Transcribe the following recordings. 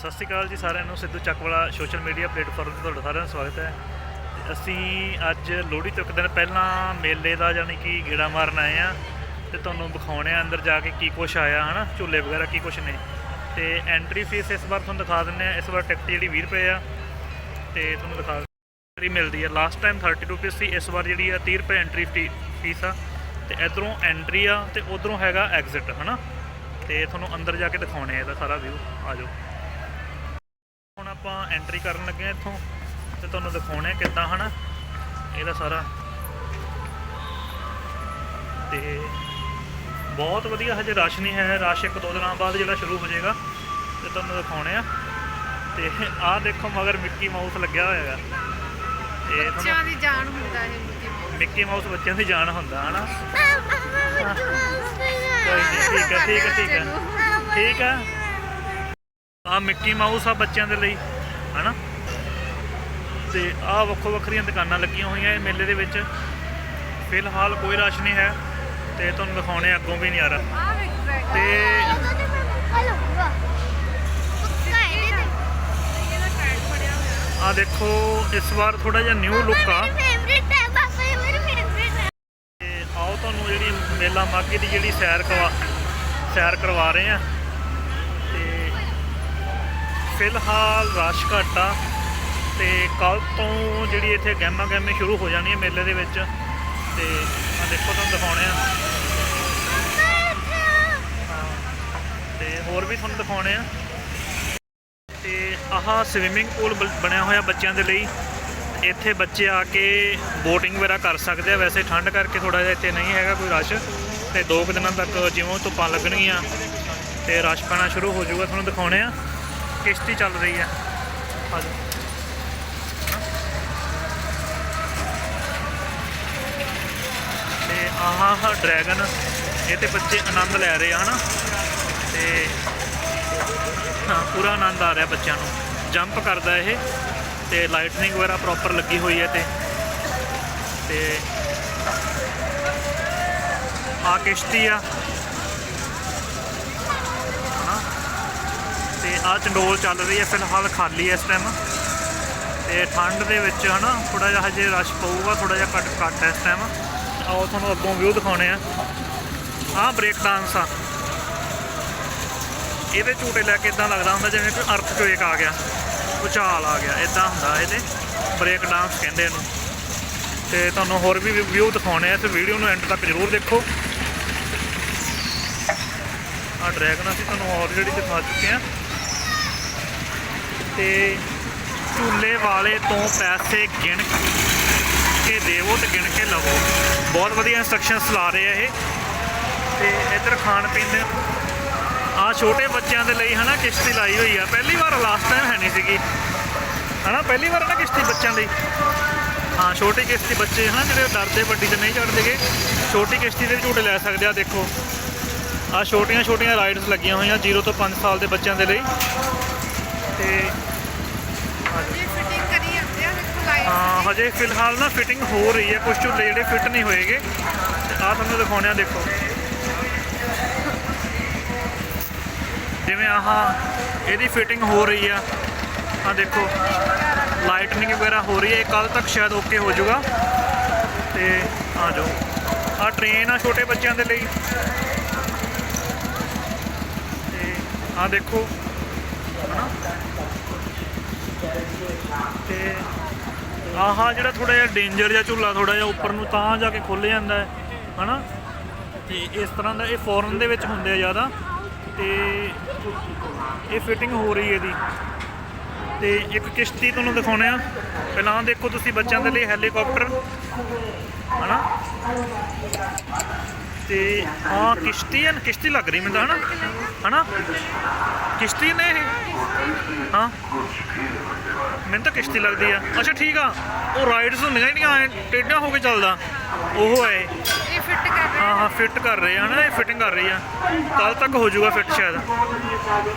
ਸਤਿ ਸ਼੍ਰੀ ਅਕਾਲ ਜੀ ਸਾਰਿਆਂ ਨੂੰ। Sidhu Chakwala social media platform ਤੇ ਤੁਹਾਡਾ ਸਾਰਿਆਂ ਦਾ ਸਵਾਗਤ ਹੈ। ਤੇ ਅਸੀਂ ਅੱਜ ਲੋਹੜੀ ਤੋਂ ਇੱਕ ਦਿਨ ਪਹਿਲਾਂ ਮੇਲੇ ਦਾ ਯਾਨੀ ਕਿ ਗੇੜਾ ਮਾਰਨ ਆਏ ਆ ਤੇ ਤੁਹਾਨੂੰ ਦਿਖਾਉਣੇ ਆ ਅੰਦਰ ਜਾ ਕੇ ਕੀ ਕੁਛ ਆਇਆ, ਹਨਾ? ਝੂਲੇ ਵਗੈਰਾ ਕੀ ਕੁਛ ਨੇ। ਤੇ ਐਂਟਰੀ ਫੀਸ ਇਸ ਵਾਰ ਤੁਹਾਨੂੰ ਦਿਖਾ ਦਿੰਨੇ ਆ ਇਸ ਵਾਰ ਟਿਕਟ ਜਿਹੜੀ 20 ਰੁਪਏ ਆ। ਤੇ ਤੁਹਾਨੂੰ ਦਿਖਾ ਐਂਟਰੀ ਮਿਲਦੀ ਆ। ਲਾਸਟ ਟਾਈਮ 30 ਰੁਪਏ ਸੀ। ਇਸ ਵਾਰ ਜਿਹੜੀ ਆ 30 ਰੁਪਏ ਐਂਟਰੀ ਫੀਸ ਆ। ਤੇ ਇਧਰੋਂ ਐਂਟਰੀ ਆ ਤੇ ਉਧਰੋਂ ਹੈਗਾ ਐਗਜ਼ਿਟ ਹਨਾ? ਤੇ ਤੁਹਾਨੂੰ ਅੰਦਰ ਜਾ ਕੇ ਦਿਖਾਉਣੇ ਆ ਇਹਦਾ ਸਾਰਾ ਵਿਊ ਆ ਜਾਓ। ਆਪਾਂ ਐਂਟਰੀ ਕਰਨ ਲੱਗੇ ਆ ਇੱਥੋਂ ਤੇ ਤੁਹਾਨੂੰ ਦਿਖਾਉਣੇ ਕਿੱਦਾਂ ਹਨਾ? ਇਹਦਾ ਸਾਰਾ ਤੇ ਬਹੁਤ ਵਧੀਆ ਹਜੇ ਰਸ਼ ਨਹੀਂ ਹੈ ਰਸ਼ ਇੱਕ ਦੋ ਦਿਨਾਂ ਬਾਅਦ ਜਿਹੜਾ ਸ਼ੁਰੂ ਹੋ ਜਾਏਗਾ ਤੇ ਤੁਹਾਨੂੰ ਦਿਖਾਉਣੇ ਆ ਤੇ ਆਹ ਦੇਖੋ ਮਗਰ ਮਿੱਕੀ ਮਾਊਸ ਲੱਗਿਆ ਹੋਇਆ ਹੈਗਾ ਤੇ ਬੱਚਿਆਂ ਦੀ ਜਾਨ ਹੁੰਦਾ ਇਹ ਮਿੱਕੀ ਮਾਊਸ। ਮਿੱਕੀ ਮਾਊਸ ਬੱਚਿਆਂ ਦੀ ਜਾਨ ਹੁੰਦਾ ਹਨਾ? ਕੋਈ ਨਹੀਂ ਠੀਕ ਹੈ ਠੀਕ ਹੈ ਠੀਕ ਹੈ। ਠੀਕ ਹੈ। ਆ ਮਿੱਕੀ ਮਾਊਸ ਆ ਬੱਚਿਆਂ ਦੇ ਲਈ, ਹਨਾ? ਤੇ ਆ ਵੱਖੋ ਵੱਖਰੀਆਂ ਦੁਕਾਨਾਂ ਲੱਗੀਆਂ ਹੋਈਆਂ ਇਹ ਮੇਲੇ ਦੇ ਵਿੱਚ। ਫਿਲਹਾਲ ਕੋਈ ਰਸ਼ ਨਹੀਂ ਹੈ ਤੇ ਤੁਹਾਨੂੰ ਦਿਖਾਉਣੇ ਅੱਗੋਂ ਵੀ ਨਹੀਂ ਆ ਰਿਹਾ ਆ ਤੇ ਆ ਦੇਖੋ, ਇਸ ਵਾਰ ਥੋੜਾ ਜਿਹਾ ਨਿਊ ਲੁੱਕ ਆ। ਤੇ ਆਓ ਤੁਹਾਨੂੰ ਜਿਹੜੀ ਮੇਲਾ ਮਾਘੀ ਦੀ ਜਿਹੜੀ ਸੈਰ ਕਰਵਾ ਸੈਰ ਕਰਵਾ ਰਹੇ ਆ। ਫਿਲਹਾਲ ਰਸ਼ ਘੱਟ ਆ ਤੇ ਕੱਲ ਤੋਂ ਜਿਹੜੀ ਇੱਥੇ ਗਹਿਮਾ ਗੈਮੇ ਸ਼ੁਰੂ ਹੋ ਜਾਣੀ ਹੈ ਮੇਲੇ ਦੇ ਵਿੱਚ। ਤੇ ਆ ਦੇਖੋ ਤੁਹਾਨੂੰ ਦਿਖਾਉਣੇ ਆ। ਹਾਂ, ਤੇ ਹੋਰ ਵੀ ਤੁਹਾਨੂੰ ਦਿਖਾਉਣੇ ਆ। ਤੇ ਆਹ ਸਵਿਮਿੰਗ ਪੂਲ ਬਣਿਆ ਹੋਇਆ ਬੱਚਿਆਂ ਦੇ ਲਈ। ਇੱਥੇ ਬੱਚੇ ਆ ਕੇ ਬੋਟਿੰਗ ਵਗੈਰਾ ਕਰ ਸਕਦੇ ਆ। ਵੈਸੇ ਠੰਡ ਕਰਕੇ ਥੋੜਾ ਜਿਹਾ ਇੱਥੇ ਨਹੀਂ ਹੈਗਾ ਕੋਈ ਰਸ਼। ਤੇ ਦੋ ਕੁ ਦਿਨਾਂ ਤੱਕ ਜਿਵੇਂ ਧੁੱਪਾਂ ਲੱਗਣਗੀਆਂ ਤੇ ਰਸ਼ ਪੈਣਾ ਸ਼ੁਰੂ ਹੋ ਜਾਊਗਾ ਤੁਹਾਨੂੰ ਦਿਖਾਉਣੇ ਆ। ਕਿਸ਼ਤੀ ਚੱਲ ਰਹੀ ਹੈ। ਆ ਜਾਓ। ਤੇ ਆਹ ਆਹ ਡਰੈਗਨ, ਇਹ ਤੇ ਬੱਚੇ ਆਨੰਦ ਲੈ ਰਹੇ ਆ, ਹਨਾ? ਤੇ ਹਾਂ, ਪੂਰਾ ਆਨੰਦ ਆ ਰਿਹਾ ਬੱਚਿਆਂ ਨੂੰ। ਜੰਪ ਕਰਦਾ ਇਹ, ਤੇ ਲਾਈਟਨਿੰਗ ਵਗੈਰਾ ਪ੍ਰੋਪਰ ਲੱਗੀ ਹੋਈ ਹੈ ਤੇ। ਤੇ ਆ ਕਿਸ਼ਤੀ ਆ। ਤੇ ਆ ਚੰਡੋਲ ਚੱਲ ਰਹੀ ਹੈ, ਫਿਲਹਾਲ ਖਾਲੀ ਹੈ ਇਸ ਟਾਈਮ ਤੇ ਠੰਡ ਦੇ ਵਿੱਚ ਹਨਾ ਥੋੜਾ ਜਿਹਾ ਹਜੇ ਰਸ਼ ਪਊਗਾ ਥੋੜਾ ਜਿਹਾ ਘੱਟ ਘੱਟ ਹੈ ਇਸ ਟਾਈਮ ਆਓ ਤੁਹਾਨੂੰ ਅੱਗੋਂ ਵਿਊ ਦਿਖਾਉਣੇ ਆ। ਆਹ ਬ੍ਰੇਕ ਡਾਂਸ ਆ। ਇਹਦੇ ਝੂਟੇ ਲੈ ਕੇ ਇਦਾਂ ਲੱਗਦਾ ਹੁੰਦਾ ਜਿਵੇਂ ਕੋਈ ਅਰਥ ਕੁਏਕ ਆ ਗਿਆ ਭੂਚਾਲ ਆ ਗਿਆ ਇਦਾਂ ਹੁੰਦਾ ਇਹਦੇ ਬ੍ਰੇਕ ਡਾਂਸ ਕਹਿੰਦੇ ਇਹਨੂੰ। ਤੇ ਤੁਹਾਨੂੰ ਹੋਰ ਵੀ ਵਿਊ ਦਿਖਾਉਣੇ ਆ, ਇਸ ਵੀਡੀਓ ਨੂੰ ਐਂਡ ਤੱਕ ਜ਼ਰੂਰ ਦੇਖੋ। ਆ ਡਰੈਗਨ ਅਸੀਂ ਤੁਹਾਨੂੰ ਆਲਰੇਡੀ ਦਿਖਾ ਚੁੱਕੇ ਆ। ਤੇ ਝੂਲੇ ਵਾਲੇ ਤੋਂ ਪੈਸੇ ਗਿਣ ਕੇ ਦੇਵੋ ਤੇ ਗਿਣ ਕੇ ਲਵੋ। ਬਹੁਤ ਵਧੀਆ ਇਨਸਟਰਕਸ਼ਨਸ ਲਾ ਰਹੇ ਆ ਇਹ। ਤੇ ਇੱਧਰ ਖਾਣ ਪੀਣ ਦੇ ਆ ਛੋਟੇ ਬੱਚਿਆਂ ਦੇ ਲਈ ਹਨਾ ਕਿਸ਼ਤੀ ਲਾਈ ਹੋਈ ਆ। ਪਹਿਲੀ ਵਾਰ ਲਾਸਟ ਟਾਈਮ ਹੈ ਨਹੀਂ ਸੀਗੀ। ਹਨਾ, ਪਹਿਲੀ ਵਾਰ ਨਾ ਕਿਸ਼ਤੀ ਬੱਚਿਆਂ ਲਈ ਹਾਂ, ਛੋਟੀ ਕਿਸ਼ਤੀ ਬੱਚੇ ਹਨਾ ਜਿਹੜੇ ਡਰਦੇ, ਵੱਡੀ ਤੇ ਨਹੀਂ ਚੜ੍ਹਦੇਗੇ ਛੋਟੀ ਕਿਸ਼ਤੀ ਦੇ ਝੂਟੇ ਲੈ ਸਕਦੇ ਆ, ਦੇਖੋ। ਆ ਛੋਟੀਆਂ ਛੋਟੀਆਂ ਰਾਈਡਸ ਲੱਗੀਆਂ ਹੋਈਆਂ 0 ਤੋਂ 5 ਸਾਲ ਦੇ ਬੱਚਿਆਂ ਦੇ ਲਈ। ਤੇ ਇਹ ਫਿਟਿੰਗ ਕਰੀ ਜਾਂਦੇ ਆ ਵੇਖੋ ਲਾਈਟ ਹਾਂ ਹਜੇ ਫਿਲਹਾਲ ਨਾ ਫਿਟਿੰਗ ਹੋ ਰਹੀ ਹੈ ਕੁਝ ਝੂਲੇ ਜਿਹੜੇ ਫਿੱਟ ਨਹੀਂ ਹੋਏਗੇ। ਆ ਤੁਹਾਨੂੰ ਦਿਖਾਉਣੇ ਆ ਦੇਖੋ। ਜਿਵੇਂ ਆਹ ਇਹਦੀ ਫਿਟਿੰਗ ਹੋ ਰਹੀ ਆ। ਆ ਦੇਖੋ ਲਾਈਟਨਿੰਗ ਵਗੈਰਾ ਹੋ ਰਹੀ ਹੈ ਕੱਲ ਤੱਕ ਸ਼ਾਇਦ ਓਕੇ ਹੋ ਜਾਊਗਾ। ਤੇ ਆ ਜਾਓ। ਆ ਟ੍ਰੇਨ ਆ ਛੋਟੇ ਬੱਚਿਆਂ ਦੇ ਲਈ। ਤੇ ਆ ਦੇਖੋ ਹਨਾ? ਤੇ ਆਹਾ ਜਿਹੜਾ ਥੋੜਾ ਜਿਹਾ ਡੇਂਜਰ ਜਿਹਾ ਝੂਲਾ ਥੋੜਾ ਜਿਹਾ ਉੱਪਰ ਨੂੰ ਤਾਂ ਜਾ ਕੇ ਖੁੱਲ ਜਾਂਦਾ ਹੈ, ਹਨਾ? ਤੇ ਇਸ ਤਰ੍ਹਾਂ ਦਾ ਇਹ ਫੋਰਨ ਦੇ ਵਿੱਚ ਹੁੰਦੇ ਆ ਜ਼ਿਆਦਾ ਤੇ ਇਹ ਫਿਟਿੰਗ ਹੋ ਰਹੀ ਹੈ ਇਹਦੀ। ਤੇ ਇੱਕ ਕਿਸ਼ਤੀ ਤੁਹਾਨੂੰ ਦਿਖਾਉਣੇ ਆ ਪਹਿਲਾਂ ਦੇਖੋ ਤੁਸੀਂ ਬੱਚਿਆਂ ਦੇ ਲਈ ਹੈਲੀਕਾਪਟਰ ਹਨਾ? ਤੇ ਹਾਂ ਕਿਸ਼ਤੀ ਹੈ ਕਿਸ਼ਤੀ ਲੱਗ ਰਹੀ ਮੈਨੂੰ ਤਾਂ, ਹਨਾ? ਹਨਾ? ਕਿਸ਼ਤੀ ਨੇ ਇਹ? ਹਾਂ? ਮੈਨੂੰ ਤਾਂ ਕਿਸ਼ਤੀ ਲੱਗਦੀ ਆ। ਅੱਛਾ ਠੀਕ ਆ। ਉਹ ਰਾਈਡਸ ਹੁੰਦੀਆਂ ਜਿਹੜੀਆਂ ਐ ਟੇਢਾ ਹੋ ਕੇ ਚੱਲਦਾ। ਉਹ ਇਹ। ਇਹ ਫਿੱਟ ਕਰ ਰਹੇ ਹਾਂ ਹਾਂ ਫਿੱਟ ਕਰ ਰਹੇ ਆ ਨਾ ਇਹ ਫਿਟਿੰਗ ਕਰ ਰਹੀ ਆ। ਕੱਲ ਤੱਕ ਹੋ ਜਾਊਗਾ ਫਿੱਟ ਸ਼ਾਇਦ।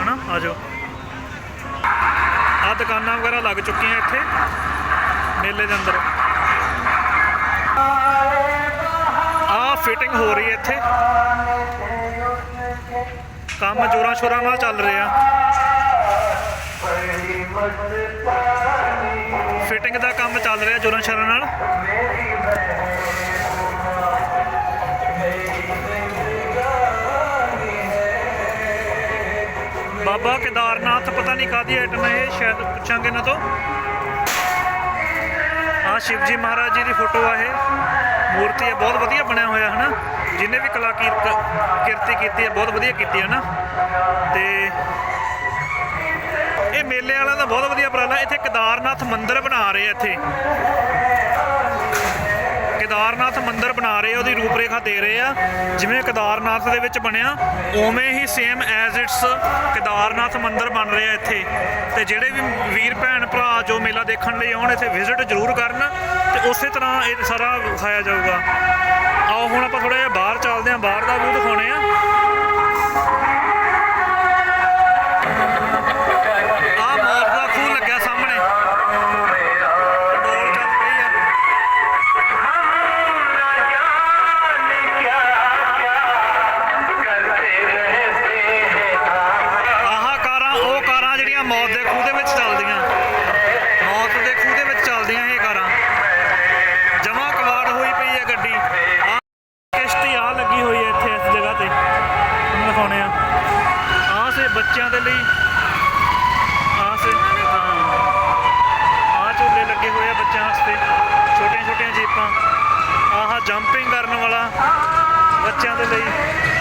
ਹਨਾ? ਆ ਜਾਓ। ਆ ਦੁਕਾਨਾਂ ਵਗੈਰਾ ਲੱਗ ਚੁੱਕੀਆਂ ਇੱਥੇ। ਮੇਲੇ ਦੇ ਅੰਦਰ। ਆ ਫਿਟਿੰਗ ਹੋ ਰਹੀ ਹੈ ਇੱਥੇ। ਕੰਮ ਜੋਰਾਂ ਸ਼ੋਰਾਂ ਨਾਲ ਚੱਲ ਰਿਹਾ। ਫਿਟਿੰਗ ਦਾ ਕੰਮ ਚੱਲ ਰਿਹਾ ਜੋਰਾਂ ਸ਼ਰਾਂ ਨਾਲ। ਬਾਬਾ ਕੇਦਾਰਨਾਥ, ਪਤਾ ਨਹੀਂ ਕਾਦੀ ਆਈਟਮ ਹੈ ਇਹ, ਸ਼ਾਇਦ ਪੁੱਛਾਂਗੇ ਨਾ ਤੋਂ। ਆ ਸ਼ਿਵ ਜੀ ਮਹਾਰਾਜ ਜੀ ਦੀ ਫੋਟੋ ਆ ਇਹ। ਮੂਰਤੀ ਹੈ ਬਹੁਤ ਵਧੀਆ ਬਣਿਆ ਹੋਇਆ ਹੈ ਨਾ ਜਿਹਨੇ ਵੀ ਕਲਾਕੀਰਤ ਕਿਰਤੀ ਕੀਤੀ ਹੈ ਬਹੁਤ ਵਧੀਆ ਕੀਤੀ ਹੈ ਨਾ ਤੇ ਇਹ ਮੇਲੇ ਵਾਲਾ ਦਾ ਬਹੁਤ ਵਧੀਆ ਪ੍ਰਾਲਾ ਇੱਥੇ ਕੇਦਾਰਨਾਥ ਮੰਦਿਰ ਬਣਾ ਰਹੇ ਆ ਇੱਥੇ। ਕੇਦਾਰਨਾਥ ਮੰਦਿਰ ਬਣਾ ਰਹੇ ਆ, ਉਹਦੀ ਰੂਪਰੇਖਾ ਦੇ ਰਹੇ ਆ। ਜਿਵੇਂ ਕੇਦਾਰਨਾਥ ਦੇ ਵਿੱਚ ਬਣਿਆ, ਉਵੇਂ ਹੀ ਸੇਮ ਐਜ਼ ਇਟਸ ਕੇਦਾਰਨਾਥ ਮੰਦਿਰ ਬਣ ਰਿਹਾ ਇੱਥੇ। ਤੇ ਜਿਹੜੇ ਵੀ ਵੀਰ ਭੈਣ ਭਰਾ ਜੋ ਮੇਲਾ ਦੇਖਣ ਲਈ ਆਉਣ, ਇੱਥੇ ਵਿਜ਼ਿਟ ਜ਼ਰੂਰ ਕਰਨ ਤੇ ਉਸੇ ਤਰ੍ਹਾਂ ਇਹ ਸਾਰਾ ਵਿਖਾਇਆ ਜਾਊਗਾ। ਆਓ, ਹੁਣ ਆਪਾਂ ਥੋੜਾ ਜਿਹਾ ਬਾਹਰ ਚੱਲਦੇ ਹਾਂ, ਬਾਹਰ ਦਾ ਵੀ ਦਿਖਾਉਣੇ ਆ ਆ। ਜੰਪਿੰਗ ਕਰਨ ਵਾਲਾ ਬੱਚਿਆਂ ਦੇ ਲਈ।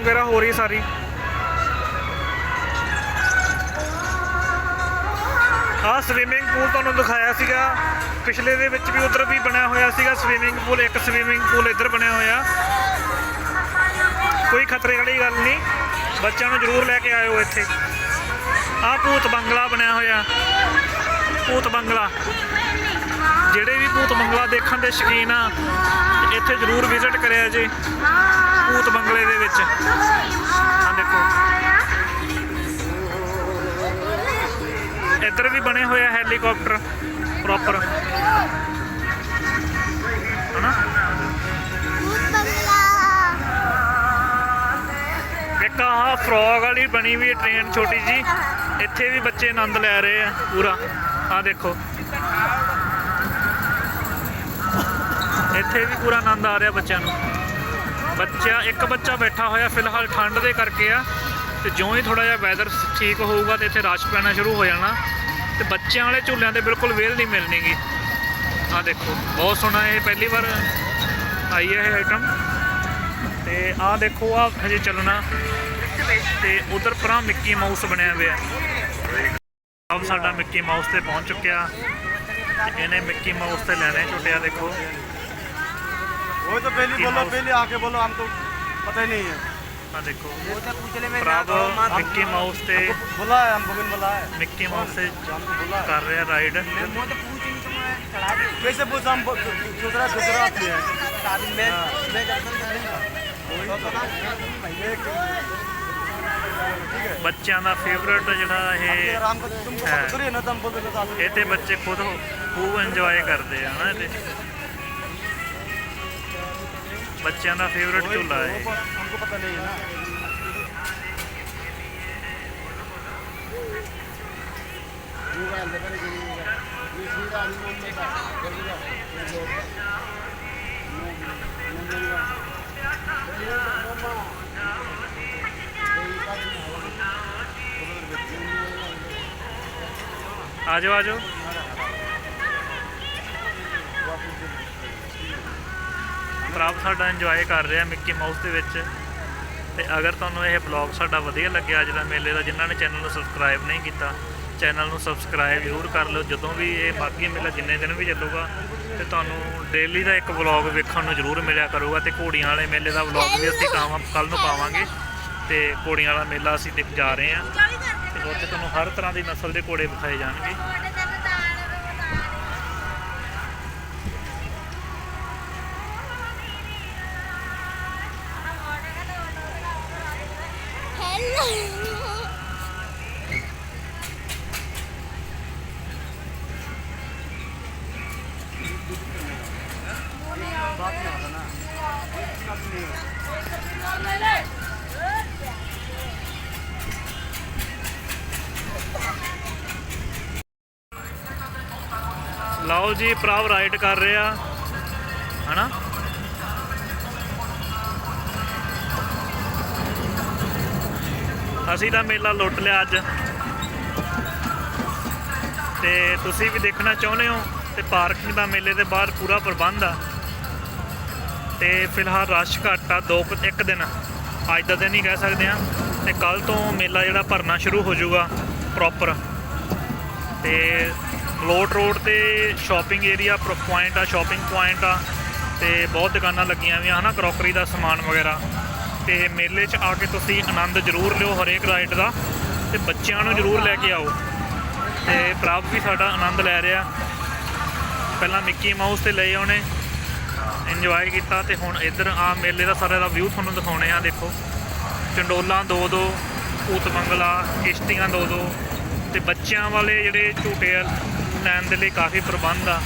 ਕਲਰਿੰਗ ਵਗੈਰਾ ਹੋ ਰਹੀ ਸਾਰੀ। ਆਹ ਸਵਿਮਿੰਗ ਪੂਲ ਤੁਹਾਨੂੰ ਦਿਖਾਇਆ ਸੀਗਾ। ਪਿਛਲੇ ਦੇ ਵਿੱਚ ਵੀ ਉਧਰ ਵੀ ਬਣਿਆ ਹੋਇਆ ਸੀਗਾ ਸਵਿਮਿੰਗ ਪੂਲ ਇੱਕ ਸਵਿਮਿੰਗ ਪੂਲ ਇੱਧਰ ਬਣਿਆ ਹੋਇਆ। ਕੋਈ ਖਤਰੇ ਵਾਲੀ ਗੱਲ ਨਹੀਂ। ਬੱਚਿਆਂ ਨੂੰ ਜ਼ਰੂਰ ਲੈ ਕੇ ਆਇਓ ਇੱਥੇ। ਆਹ ਭੂਤ ਬੰਗਲਾ ਬਣਿਆ ਹੋਇਆ। ਭੂਤ ਬੰਗਲਾ। ਜਿਹੜੇ ਵੀ ਭੂਤ ਬੰਗਲਾ ਦੇਖਣ ਦੇ ਸ਼ੌਕੀਨ ਆ, ਇੱਥੇ ਜ਼ਰੂਰ ਵਿਜ਼ਿਟ ਕਰਿਆ ਜੇ। ਭੂਤ ਬੰਗਲੇ ਦੇ ਵਿੱਚ। ਆ ਦੇਖੋ। ਇੱਧਰ ਵੀ ਬਣੇ ਹੋਏ ਆ ਹੈਲੀਕਾਪਟਰ ਪ੍ਰੋਪਰ। ਹਨਾ? ਇੱਕ ਆਹ ਫਰੋਗ ਵਾਲੀ ਬਣੀ ਵੀ ਟ੍ਰੇਨ ਛੋਟੀ ਜੀ। ਇੱਥੇ ਵੀ ਬੱਚੇ ਆਨੰਦ ਲੈ ਰਹੇ ਆ ਪੂਰਾ। ਆਹ ਦੇਖੋ। ਇੱਥੇ ਵੀ ਪੂਰਾ ਆਨੰਦ ਆ ਰਿਹਾ ਬੱਚਿਆਂ ਨੂੰ। ਬੱਚਾ, ਇੱਕ ਬੱਚਾ ਬੈਠਾ ਹੋਇਆ ਫਿਲਹਾਲ ਠੰਡ ਦੇ ਕਰਕੇ ਆ। ਤੇ ਜਿਉਂ ਹੀ ਥੋੜਾ ਜਿਹਾ ਵੈਦਰ ਠੀਕ ਹੋਊਗਾ ਤੇ ਇੱਥੇ ਰਸ਼ ਪੈਣਾ ਸ਼ੁਰੂ ਹੋ ਜਾਣਾ। ਤੇ ਬੱਚਿਆਂ ਵਾਲੇ ਝੂਲਿਆਂ ਤੇ ਬਿਲਕੁਲ ਵੇਲ ਨਹੀਂ ਮਿਲਣੀਗੀ ਆਹ ਦੇਖੋ, ਬਹੁਤ ਸੋਹਣਾ ਇਹ ਪਹਿਲੀ ਵਾਰ ਆਈ ਹੈ ਇਹ ਆਈਟਮ ਤੇ ਆਹ ਦੇਖੋ, ਆ ਹਜੇ ਚੱਲਣਾ। ਤੇ ਉਧਰ ਪਰਾਂ ਮਿੱਕੀ ਮਾਊਸ ਬਣਿਆ ਹੋਇਆ। ਆਪ ਸਾਡਾ ਮਿੱਕੀ ਮਾਊਸ ਤੇ ਪਹੁੰਚ ਚੁੱਕਿਆ। ਤੇ ਇਹਨੇ ਮਿੱਕੀ ਮਾਊਸ ਤੇ ਲੈਣੇ ਝੁੱਟਿਆ ਦੇਖੋ। वही तो पहले की बोलो माउस। पहले आके बोलो हमको पता ही नहीं है ਆ ਦੇਖੋ वो तो पूछले में ਪ੍ਰਭ ਮਿੱਕੀ ਮਾਊਸ ਤੇ हमको बोला है हम बगन बोला है ਮਿੱਕੀ ਮਾਊਸ ਤੇ हमको बोला है ਕਰ ਰਿਹਾ ਰਾਈਡ वो तो पूछ नहीं तो मैं चढ़ा दी कैसे पूछा हम ब- दूसरा दूसरा आदमी है शादी में मैं करता ਬੱਚਿਆਂ ਦਾ ਫੇਵਰਟ ਜਿਹੜਾ ਇਹ अगर हमको तुमको है। पता थोड़ी है ना तो हम बोलते ना साथ में। ਇਹ ਤੇ ਬੱਚੇ ਖੁਦ ਖੂਬ ਇੰਜੋਏ ਕਰਦੇ ਆ ਹਨਾ ਇਹਦੇ ਬੱਚਿਆਂ ਦਾ ਫੇਵਰਟ वही- ਝੂਲਾ ਹੈ वो प- हमको पता नहीं है ना ਆ ਜਾਓ ਆ ਜਾਓ ਪ੍ਰਭ ਸਾਡਾ ਇੰਜੋਏ ਕਰ ਰਿਹਾ ਮਿੱਕੀ ਮਾਊਸ ਦੇ ਵਿੱਚ। ਤੇ ਅਗਰ ਤੁਹਾਨੂੰ ਇਹ ਬਲੌਗ ਸਾਡਾ ਵਧੀਆ ਲੱਗਿਆ ਅੱਜ ਦਾ ਮੇਲੇ ਦਾ, ਜਿਨ੍ਹਾਂ ਨੇ ਚੈਨਲ ਨੂੰ ਸਬਸਕ੍ਰਾਈਬ ਨਹੀਂ ਕੀਤਾ ਚੈਨਲ ਨੂੰ ਸਬਸਕ੍ਰਾਈਬ ਜ਼ਰੂਰ ਕਰ ਲਓ। ਜਦੋਂ ਵੀ ਇਹ ਬਾਕੀ ਮੇਲਾ ਜਿੰਨੇ ਦਿਨ ਵੀ ਚੱਲੂਗਾ, ਤੇ ਤੁਹਾਨੂੰ ਡੇਲੀ ਦਾ ਇੱਕ ਵਲੌਗ ਵੇਖਣ ਨੂੰ ਜ਼ਰੂਰ ਮਿਲਿਆ ਕਰੂਗਾ। ਤੇ ਘੋੜੀਆਂ ਵਾਲੇ ਮੇਲੇ ਦਾ ਵਲੌਗ ਵੀ ਅਸੀਂ ਕੱਲ ਨੂੰ ਪਾਵਾਂਗੇ। ਤੇ ਘੋੜੀਆਂ ਵਾਲਾ ਮੇਲਾ ਅਸੀਂ ਦੇਖ ਜਾ ਰਹੇ ਹਾਂ। ਤੇ ਉੱਥੇ ਤੁਹਾਨੂੰ ਹਰ ਤਰ੍ਹਾਂ ਦੀ ਨਸਲ ਦੇ ਘੋੜੇ ਵਿਖਾਏ ਜਾਣਗੇ। ਲਓ ਜੀ ਪ੍ਰਭ ਰਾਈਡ ਕਰ ਰਿਹਾ। ਹਨਾ? ਅਸੀਂ ਤਾਂ ਮੇਲਾ ਲੁੱਟ ਲਿਆ ਅੱਜ। ਤੇ ਤੁਸੀਂ ਵੀ ਦੇਖਣਾ ਚਾਹੁੰਦੇ ਹੋ ਤੇ ਪਾਰਕਿੰਗ ਦਾ ਮੇਲੇ ਦੇ ਬਾਹਰ ਪੂਰਾ ਪ੍ਰਬੰਧ ਆ। ਤੇ ਫਿਲਹਾਲ ਰਸ਼ ਘੱਟ ਆ, ਦੋ ਕੁ- ਇੱਕ ਦਿਨ। ਅੱਜ ਦਾ ਦਿਨ ਹੀ ਕਹਿ ਸਕਦੇ ਆ ਤੇ ਕੱਲ ਤੋਂ ਮੇਲਾ ਜਿਹੜਾ ਭਰਨਾ ਸ਼ੁਰੂ ਹੋ ਜਾਊਗਾ ਪ੍ਰੋਪਰ ਤੇ ਮਲੋਟ ਰੋਡ ਤੇ ਸ਼ਾਪਿੰਗ ਏਰੀਆ ਪੁਆਇੰਟ ਆ ਸ਼ਾਪਿੰਗ ਪੁਆਇੰਟ ਆ, ਤੇ ਬਹੁਤ ਦੁਕਾਨਾਂ ਲੱਗੀਆਂ ਹੋਈਆਂ, ਹਨਾ ਕਰੋਕਰੀ ਦਾ ਸਮਾਨ ਵਗੈਰਾ। ਤੇ ਮੇਲੇ 'ਚ ਆ ਕੇ ਤੁਸੀਂ ਆਨੰਦ ਜ਼ਰੂਰ ਲਿਓ ਹਰੇਕ ਰਾਈਡ ਦਾ, ਤੇ ਬੱਚਿਆਂ ਨੂੰ ਜ਼ਰੂਰ ਲੈ ਕੇ ਆਓ। ਤੇ ਪ੍ਰਭ ਵੀ ਸਾਡਾ ਆਨੰਦ ਲੈ ਰਿਹਾ। ਪਹਿਲਾਂ ਮਿੱਕੀ ਮਾਊਸ ਤੇ ਲਏ ਉਹਨੇ ਇੰਜੋਏ ਕੀਤਾ, ਤੇ ਹੁਣ ਇੱਧਰ ਆ ਮੇਲੇ ਦਾ ਸਾਰਾ ਦਾ ਵਿਊ ਤੁਹਾਨੂੰ ਦਿਖਾਉਣੇ ਆ, ਦੇਖੋ। ਚੰਡੋਲਾਂ ਦੋ ਦੋ, ਭੂਤ ਮੰਗਲਾ ਕਿਸ਼ਤੀਆਂ ਦੋ ਦੋ, ਤੇ ਬੱਚਿਆਂ ਵਾਲੇ ਜਿਹੜੇ ਝੂਟੇ ਆ ਲੈਣ ਦੇ ਲਈ ਕਾਫੀ ਪ੍ਰਬੰਧ ਆ।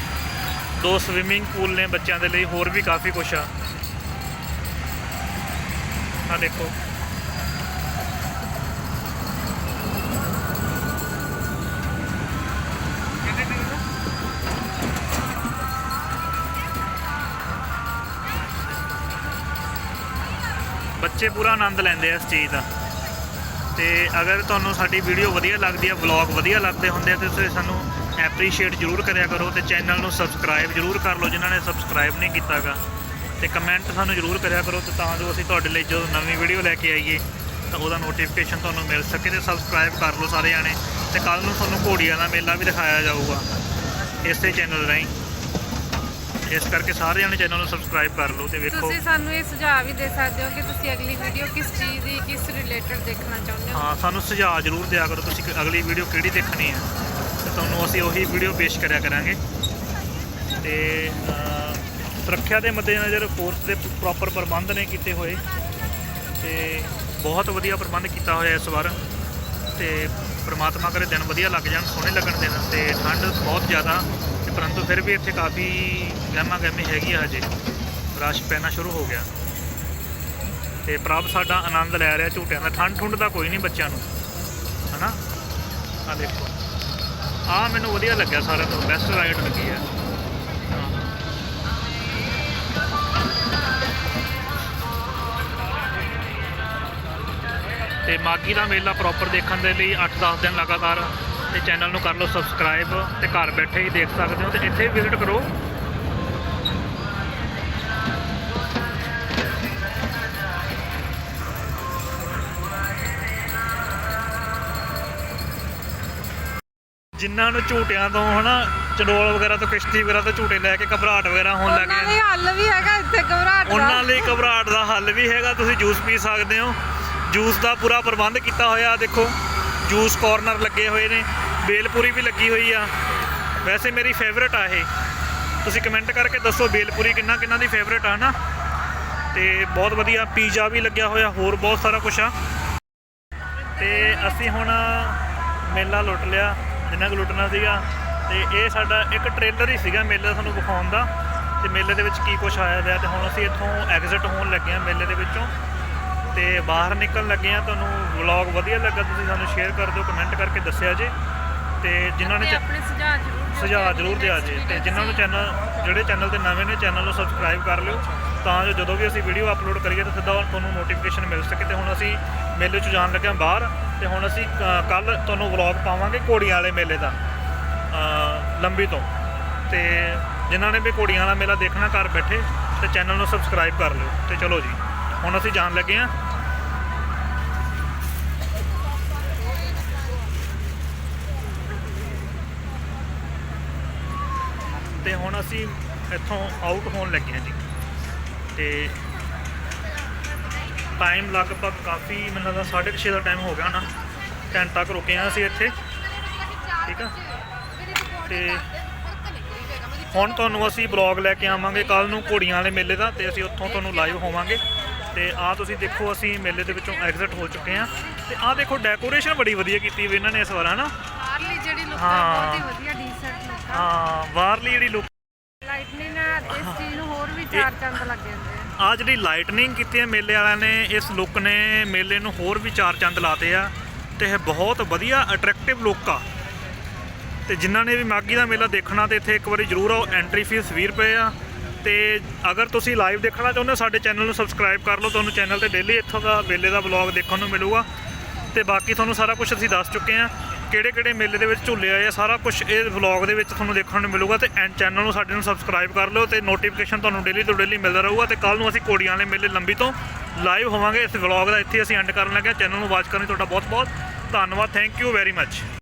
ਦੋ ਸਵਿਮਿੰਗ ਪੂਲ ਨੇ ਬੱਚਿਆਂ ਦੇ ਲਈ, ਹੋਰ ਵੀ ਕਾਫੀ ਕੁਛ ਆ। ਆ ਦੇਖੋ। ਬੱਚੇ ਪੂਰਾ ਆਨੰਦ ਲੈਂਦੇ ਆ ਇਸ ਚੀਜ਼ ਦਾ। ਤੇ ਅਗਰ ਤੁਹਾਨੂੰ ਸਾਡੀ ਵੀਡੀਓ ਵਧੀਆ ਲੱਗਦੀ ਆ ਵਲੌਗ ਵਧੀਆ ਲੱਗਦੇ ਹੁੰਦੇ ਆ, ਤੇ ਤੁਸੀਂ ਸਾਨੂੰ ਐਪਰੀਸ਼ੀਏਟ ਜ਼ਰੂਰ ਕਰਿਆ ਕਰੋ ਤੇ ਚੈਨਲ ਨੂੰ ਸਬਸਕ੍ਰਾਈਬ ਜ਼ਰੂਰ ਕਰ ਲਓ ਜਿਨ੍ਹਾਂ ਨੇ ਸਬਸਕ੍ਰਾਈਬ ਨਹੀਂ ਕੀਤਾਗਾ। ਤੇ ਕਮੈਂਟ ਸਾਨੂੰ ਜ਼ਰੂਰ ਕਰਿਆ ਕਰੋ ਤੇ ਤਾਂ ਜੋ ਅਸੀਂ ਤੁਹਾਡੇ ਲਈ ਜਦੋਂ ਨਵੀਂ ਵੀਡੀਓ ਲੈ ਕੇ ਆਈਏ ਤਾਂ ਉਹਦਾ ਨੋਟੀਫਿਕੇਸ਼ਨ ਤੁਹਾਨੂੰ ਮਿਲ ਸਕੇ ਤੇ ਸਬਸਕ੍ਰਾਈਬ ਕਰ ਲਓ ਸਾਰੇ ਜਾਣੇ। ਤੇ ਕੱਲ ਨੂੰ ਤੁਹਾਨੂੰ ਘੋੜੀਆਂ ਦਾ ਮੇਲਾ ਵੀ ਦਿਖਾਇਆ ਜਾਊਗਾ ਇਸੇ ਚੈਨਲ ਰਾਹੀਂ। ਇਸ ਕਰਕੇ ਸਾਰੇ ਜਾਣੇ ਚੈਨਲ ਨੂੰ ਸਬਸਕ੍ਰਾਈਬ ਕਰ ਲਓ ਤੇ ਵੇਖੋ। ਤੁਸੀਂ ਸਾਨੂੰ ਇਹ ਸੁਝਾਅ ਵੀ ਦੇ ਸਕਦੇ ਹੋ ਕਿ ਤੁਸੀਂ ਅਗਲੀ ਵੀਡੀਓ ਕਿਸ ਚੀਜ਼ ਦੀ ਕਿਸ ਰਿਲੇਟਡ ਦੇਖਣਾ ਚਾਹੁੰਦੇ ਹੋ? ਹਾਂ ਸਾਨੂੰ ਸੁਝਾਅ ਜ਼ਰੂਰ ਦਿਆ ਕਰੋ ਤੁਸੀਂ ਕਿ ਅਗਲੀ ਵੀਡੀਓ ਕਿਹੜੀ ਦੇਖਣੀ ਹੈ? ਤੁਹਾਨੂੰ ਅਸੀਂ ਉਹੀ ਵੀਡੀਓ ਪੇਸ਼ ਕਰਿਆ ਕਰਾਂਗੇ। ਤੇ ਸੁਰੱਖਿਆ ਦੇ ਮੱਦੇਨਜ਼ਰ ਫੋਰਸ ਦੇ ਪ੍ਰੋਪਰ ਪ੍ਰਬੰਧ ਨੇ ਕੀਤੇ ਹੋਏ। ਤੇ ਬਹੁਤ ਵਧੀਆ ਪ੍ਰਬੰਧ ਕੀਤਾ ਹੋਇਆ ਇਸ ਵਾਰ। ਤੇ ਪ੍ਰਮਾਤਮਾ ਕਰੇ ਦਿਨ ਵਧੀਆ ਲੱਗ ਜਾਣ, ਸੋਹਣੇ ਲੱਗਣ ਦਿਨ ਤੇ ਠੰਡ ਬਹੁਤ ਜ਼ਿਆਦਾ ਤੇ ਪਰੰਤੂ ਫਿਰ ਵੀ ਇੱਥੇ ਕਾਫੀ ਗਹਿਮਾ ਗਹਿਮੀ ਹੈਗੀ ਆ ਹਜੇ। ਰਸ਼ ਪੈਣਾ ਸ਼ੁਰੂ ਹੋ ਗਿਆ। ਤੇ ਪ੍ਰਭ ਸਾਡਾ ਆਨੰਦ ਲੈ ਰਿਹਾ ਝੂਟਿਆਂ ਦਾ। ਠੰਡ ਠੁੰਡ ਦਾ ਕੋਈ ਨਹੀਂ ਬੱਚਿਆਂ ਨੂੰ। ਹਨਾ? ਆ ਦੇਖੋ। ਆ ਮੈਨੂੰ ਵਧੀਆ ਲੱਗਿਆ ਸਾਰਿਆਂ ਤੋਂ ਬੈਸਟ ਰਾਈਡ ਲੱਗੀ ਹੈ ਤੇ ਮਾਗੀ ਦਾ ਮੇਲਾ ਪ੍ਰੋਪਰ ਦੇਖਣ ਦੇ ਲਈ 8-10 ਦਿਨ ਲਗਾਤਾਰ ਤੇ ਚੈਨਲ ਨੂੰ ਕਰ ਲਓ ਸਬਸਕ੍ਰਾਈਬ ਤੇ ਘਰ ਬੈਠੇ ਹੀ ਦੇਖ ਸਕਦੇ ਹੋ ਤੇ ਇੱਥੇ ਵਿਜ਼ਿਟ ਕਰੋ। ਜਿਨ੍ਹਾਂ ਨੂੰ ਝੂਟਿਆਂ ਤੋਂ ਹਨਾ ਚੰਡੋਲ ਵਗੈਰਾ ਤੋਂ ਕਿਸ਼ਤੀ ਵਗੈਰਾ ਤੋਂ ਝੂਟੇ ਲੈ ਕੇ ਘਬਰਾਹਟ ਵਗੈਰਾ ਹੋਣ ਲੱਗ ਉਹਨਾਂ ਲਈ ਹੱਲ ਵੀ ਹੈਗਾ ਇੱਥੇ ਘਬਰਾਹਟ ਦਾ। ਉਹਨਾਂ ਲਈ ਘਬਰਾਹਟ ਦਾ ਹੱਲ ਵੀ ਹੈਗਾ ਤੁਸੀਂ ਜੂਸ ਪੀ ਸਕਦੇ ਹੋ। ਜੂਸ ਦਾ ਪੂਰਾ ਪ੍ਰਬੰਧ ਕੀਤਾ ਹੋਇਆ ਦੇਖੋ ਜੂਸ ਕਾਰਨਰ ਲੱਗੇ ਹੋਏ ਨੇ ਬੇਲਪੂਰੀ ਵੀ ਲੱਗੀ ਹੋਈ ਆ। ਵੈਸੇ ਮੇਰੀ ਫੇਵਰਟ ਆ ਇਹ। ਤੁਸੀਂ ਕਮੈਂਟ ਕਰਕੇ ਦੱਸੋ ਬੇਲਪੂਰੀ ਕਿੰਨਾ ਕਿੰਨਾ ਦੀ ਫੇਵਰਟ ਆ ਨਾ ਤੇ ਬਹੁਤ ਵਧੀਆ ਪੀਜ਼ਾ ਵੀ ਲੱਗਿਆ ਹੋਇਆ ਹੋਰ ਬਹੁਤ ਸਾਰਾ ਕੁਝ ਆ। ਤੇ ਅਸੀਂ ਹੁਣ ਮੇਲਾ ਲੁੱਟ ਲਿਆ। ਜਿੰਨਾ ਕੁ ਲੁੱਟਣਾ ਸੀਗਾ ਤੇ ਇਹ ਸਾਡਾ ਇੱਕ ਟ੍ਰੇਲਰ ਹੀ ਸੀਗਾ ਮੇਲੇ ਦਾ ਤੁਹਾਨੂੰ ਵਿਖਾਉਣ ਦਾ ਤੇ ਮੇਲੇ ਦੇ ਵਿੱਚ ਕੀ ਕੁਝ ਆਇਆ ਹੋਇਆ ਤੇ ਹੁਣ ਅਸੀਂ ਇੱਥੋਂ ਐਗਜ਼ਿਟ ਹੋਣ ਲੱਗੇ ਹਾਂ ਮੇਲੇ ਦੇ ਵਿੱਚੋਂ ਤੇ ਬਾਹਰ ਨਿਕਲਣ ਲੱਗੇ ਹਾਂ। ਤੁਹਾਨੂੰ ਵਲੌਗ ਵਧੀਆ ਲੱਗਾ ਤੁਸੀਂ ਸਾਨੂੰ ਸ਼ੇਅਰ ਕਰ ਦਿਓ ਕਮੈਂਟ ਕਰਕੇ ਦੱਸਿਆ ਜੇ। ਤੇ ਜਿਨ੍ਹਾਂ ਨੇ ਆਪਣੇ ਸੁਝਾਅ ਜ਼ਰੂਰ ਸੁਝਾਅ ਜ਼ਰੂਰ ਦਿਆ ਜੇ। ਤੇ ਜਿਨ੍ਹਾਂ ਨੂੰ ਚੈਨਲ ਜਿਹੜੇ ਚੈਨਲ ਤੇ ਨਵੇਂ ਨੇ ਚੈਨਲ ਨੂੰ ਸਬਸਕ੍ਰਾਈਬ ਕਰ ਲਿਓ। ਤਾਂ ਜੋ ਜਦੋਂ ਵੀ ਅਸੀਂ ਵੀਡੀਓ ਅਪਲੋਡ ਕਰੀਏ ਤਾਂ ਸਿੱਧਾ ਤੁਹਾਨੂੰ ਨੋਟੀਫਿਕੇਸ਼ਨ ਮਿਲ ਸਕੇ ਤੇ ਹੁਣ ਅਸੀਂ ਮੇਲੇ 'ਚ ਜਾਣ ਲੱਗੇ ਹਾਂ ਬਾਹਰ। ਤੇ ਹੁਣ ਅਸੀਂ ਕੱਲ ਤੁਹਾਨੂੰ ਵਲੌਗ ਪਾਵਾਂਗੇ ਕੋੜੀਆਂ ਵਾਲੇ ਮੇਲੇ ਦਾ ਲੰਬੀ ਤੋਂ। ਤੇ ਜਿਨ੍ਹਾਂ ਨੇ ਵੀ ਕੋੜੀਆਂ ਵਾਲਾ ਮੇਲਾ ਦੇਖਣਾ, ਘਰ ਬੈਠੇ, ਤੇ ਚੈਨਲ ਨੂੰ ਸਬਸਕ੍ਰਾਈਬ ਕਰ ਲਿਓ। ਤੇ ਚਲੋ ਜੀ, ਹੁਣ ਅਸੀਂ ਜਾਣ ਲੱਗੇ ਆਂ ਤੇ ਹੁਣ ਅਸੀਂ ਇੱਥੋਂ ਆਊਟ ਹੋਣ ਲੱਗੇ ਆਂ ਜੀ। ਤੇ ਟਾਈਮ ਲਗਭਗ ਕਾਫੀ ਮੈਨੂੰ ਲੱਗਦਾ 6:30 ਦਾ ਟਾਈਮ ਹੋ ਗਿਆ ਨਾ ਘੰਟਾ ਤੱਕ ਰੁਕੇ ਹਾਂ ਅਸੀਂ ਇੱਥੇ। ਠੀਕ ਆ? ਤੇ ਹੁਣ ਤੁਹਾਨੂੰ ਅਸੀਂ ਬਲੌਗ ਲੈ ਕੇ ਆਵਾਂਗੇ। ਕੱਲ ਨੂੰ ਘੋੜੀਆਂ ਵਾਲੇ ਮੇਲੇ ਦਾ ਤੇ ਅਸੀਂ ਉੱਥੋਂ ਤੁਹਾਨੂੰ ਲਾਈਵ ਹੋਵਾਂਗੇ। ਤੇ ਆਹ ਤੁਸੀਂ ਦੇਖੋ ਅਸੀਂ ਮੇਲੇ ਦੇ ਵਿੱਚੋਂ ਐਗਜ਼ਿਟ ਹੋ ਚੁੱਕੇ ਹਾਂ। ਤੇ ਆਹ ਦੇਖੋ ਡੈਕੋਰੇਸ਼ਨ ਬੜੀ ਵਧੀਆ ਕੀਤੀ ਵੀ ਇਹਨਾਂ ਨੇ ਇਸ ਵਾਰ ਹਨਾ? ਬਾਹਰਲੀ ਜਿਹੜੀ ਲੁੱਕ ਹੈ। ਬਹੁਤ ਹੀ ਵਧੀਆ ਡੀਸੈਂਟ ਲੁੱਕ ਆ। ਹਾਂ ਬਾਹਰਲੀ ਜਿਹੜੀ ਲੁੱਕ ਲਾਈਟਨਿੰਗ ਨਾਲ ਇਸ ਚੀਜ਼ ਨੂੰ ਹੋਰ ਵੀ ਚਾਰ ਚੰਦ ਲੱਗ ਜਾਂਦੇ ਆ ਜਿਹੜੀ ਲਾਈਟਨਿੰਗ ਕੀਤੀ ਹੈ ਮੇਲੇ ਵਾਲਿਆਂ ਨੇ, ਇਸ ਲੁੱਕ ਨੇ ਮੇਲੇ ਨੂੰ ਹੋਰ ਵੀ ਚਾਰ ਚੰਦ ਲਾਤੇ ਆ ਤੇ ਇਹ ਬਹੁਤ ਵਧੀਆ ਅਟਰੈਕਟਿਵ ਲੁੱਕ ਆ। ਤੇ ਜਿਨ੍ਹਾਂ ਨੇ ਵੀ ਮਾਗੀ ਦਾ ਮੇਲਾ ਦੇਖਣਾ ਤੇ ਇੱਥੇ ਇੱਕ ਵਾਰੀ ਜ਼ਰੂਰ ਆਓ ਐਂਟਰੀ ਫੀਸ 20 ਰੁਪਏ ਆ। ਤੇ ਅਗਰ ਤੁਸੀਂ ਲਾਈਵ ਦੇਖਣਾ ਚਾਹੁੰਦੇ ਹੋ, ਸਾਡੇ ਚੈਨਲ ਨੂੰ ਸਬਸਕ੍ਰਾਈਬ ਕਰ ਲਓ, ਤੁਹਾਨੂੰ ਚੈਨਲ ਤੇ ਡੇਲੀ ਇੱਥੋਂ ਦਾ ਮੇਲੇ ਦਾ ਵਲੌਗ ਦੇਖਣ ਨੂੰ ਮਿਲੂਗਾ। ਤੇ ਬਾਕੀ ਤੁਹਾਨੂੰ ਸਾਰਾ ਕੁਝ ਅਸੀਂ ਦੱਸ ਚੁੱਕੇ ਆ। ਕਿਹੜੇ ਕਿਹੜੇ ਮੇਲੇ ਦੇ ਵਿੱਚ ਝੂਲੇ ਆਏ ਆ, ਸਾਰਾ ਕੁਝ ਇਹ ਵਲੌਗ ਦੇ ਵਿੱਚ ਤੁਹਾਨੂੰ ਦੇਖਣ ਨੂੰ ਮਿਲੂਗਾ ਤੇ ਐਂਡ ਚੈਨਲ ਨੂੰ ਸਾਡੇ ਨੂੰ ਸਬਸਕ੍ਰਾਈਬ ਕਰ ਲਓ ਤੇ ਨੋਟੀਫਿਕੇਸ਼ਨ ਤੁਹਾਨੂੰ ਡੇਲੀ ਤੋਂ ਡੇਲੀ ਮਿਲਦਾ ਰਹੂਗਾ ਤੇ ਕੱਲ ਨੂੰ ਅਸੀਂ ਕੋੜੀਆਂ ਵਾਲੇ ਮੇਲੇ ਲੰਬੀ ਤੋਂ ਲਾਈਵ ਹੋਵਾਂਗੇ। ਇਸ ਵਲੌਗ ਦਾ ਇੱਥੇ ਅਸੀਂ ਐਂਡ ਕਰਨ ਲੱਗੇ ਚੈਨਲ ਨੂੰ ਵਾਚ ਕਰਨ ਲਈ ਤੁਹਾਡਾ ਬਹੁਤ ਬਹੁਤ ਧੰਨਵਾਦ। Thank you very much